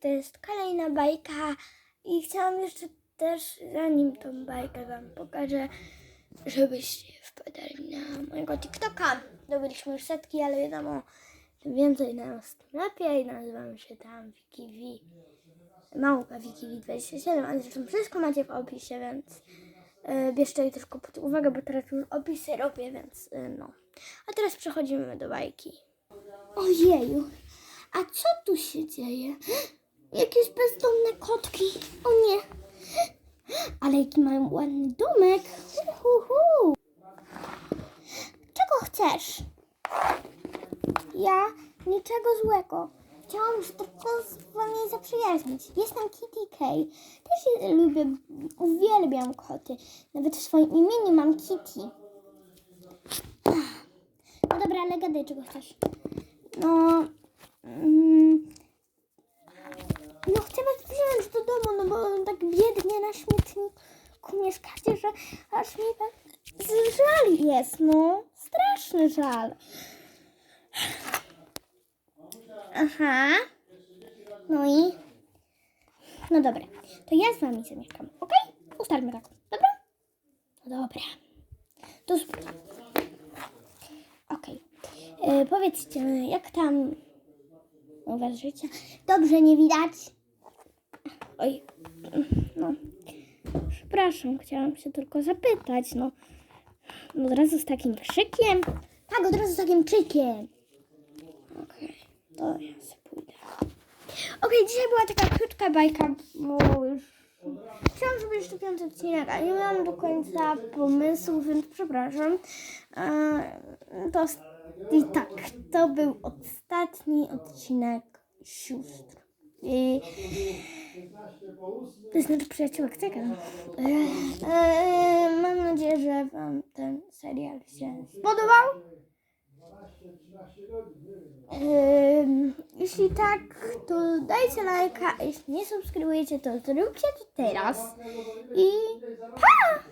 to jest kolejna bajka i chciałam jeszcze też, zanim tą bajkę wam pokażę, żebyście wpadali na mojego TikToka. Dobyliśmy już setki, ale wiadomo, więcej nas, tym lepiej. Nazywam się tam WikiV. Małpa WikiV27, ale zresztą wszystko macie w opisie, więc yy, bierzcie tylko pod uwagę, bo teraz już opisy robię, więc yy, no. A teraz przechodzimy do bajki. Ojeju, a co tu się dzieje? Jakieś bezdomne kotki. O nie. Ale jaki mają ładny domek. Uhuhu. Czego chcesz? Ja niczego złego. Chciałam się tylko z wami zaprzyjaźnić. Jestem Kitty K. Też je lubię, uwielbiam koty. Nawet w swoim imieniu mam Kitty. No dobra, ale gadaj, czego chcesz. No... Mm, no chcę was wziąć do domu, no bo tak biednie na śmietniku mieszkacie, że aż mi tak z- żal jest, no. Straszny żal. Aha. No i... No dobra, to ja z wami zamieszkam, okej? Ustalmy tak, dobra? No dobra. To... sp- Okej. E, powiedzcie, jak tam u was życie? Dobrze, nie widać? Oj, no. Przepraszam, chciałam się tylko zapytać, no. Od razu z takim krzykiem? Tak, od razu z takim krzykiem. Okej, to ja sobie pójdę. Okej, dzisiaj była taka krótka bajka, bo już... Chciałam zrobić jeszcze piąty odcinek, ale nie miałam do końca pomysłu, więc przepraszam. E, To i tak, to był ostatni odcinek sióstr. I to znaczy przyjaciółek, co ja gadam? E, e, Mam nadzieję, że Wam ten serial się spodobał. Em, Jeśli tak, to dajcie lajka, a jeśli nie subskrybujecie, to zróbcie to teraz. I pa!